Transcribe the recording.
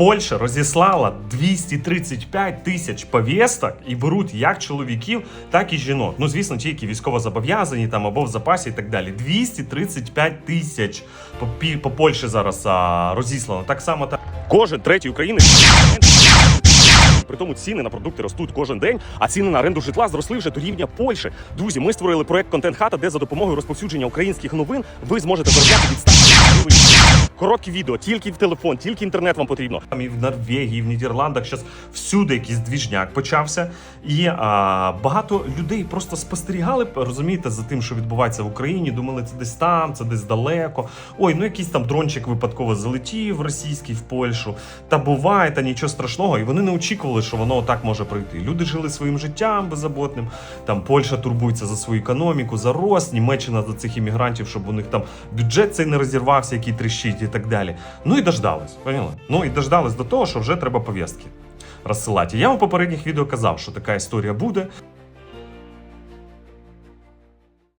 Польща розіслала 235 тисяч повісток і беруть як чоловіків, так і жінок. Ну, звісно, ті, які військово зобов'язані там або в запасі і так далі. 235 тисяч по, по Польщі зараз а, розіслано. Так само та кожен третій українець. При тому ціни на продукти ростуть кожен день, а ціни на оренду житла зросли вже до рівня Польщі. Друзі, ми створили проект Контент Хата, де за допомогою розповсюдження українських новин ви зможете заробляти від 100 гривень. Короткі відео, тільки в телефон, тільки інтернет вам потрібно. Там і в Норвегії, і в Нідерландах зараз всюди якийсь двіжняк почався. І а, багато людей просто спостерігали, розумієте, за тим, що відбувається в Україні. Думали, це десь там, це десь далеко. Ой, ну якийсь там дрончик випадково залетів російський в Польщу. Та буває, та нічого страшного. І вони не очікували, що воно так може пройти. Люди жили своїм життям беззаботним. Там Польща турбується за свою економіку, за рост, Німеччина за цих іммігрантів, щоб у них там бюджет цей не розірвався, який тріщить так далі. Ну і дождались, поняли? Ну і дождались до того, що вже треба пов'язки розсилати. Я вам попередніх відео казав, що така історія буде.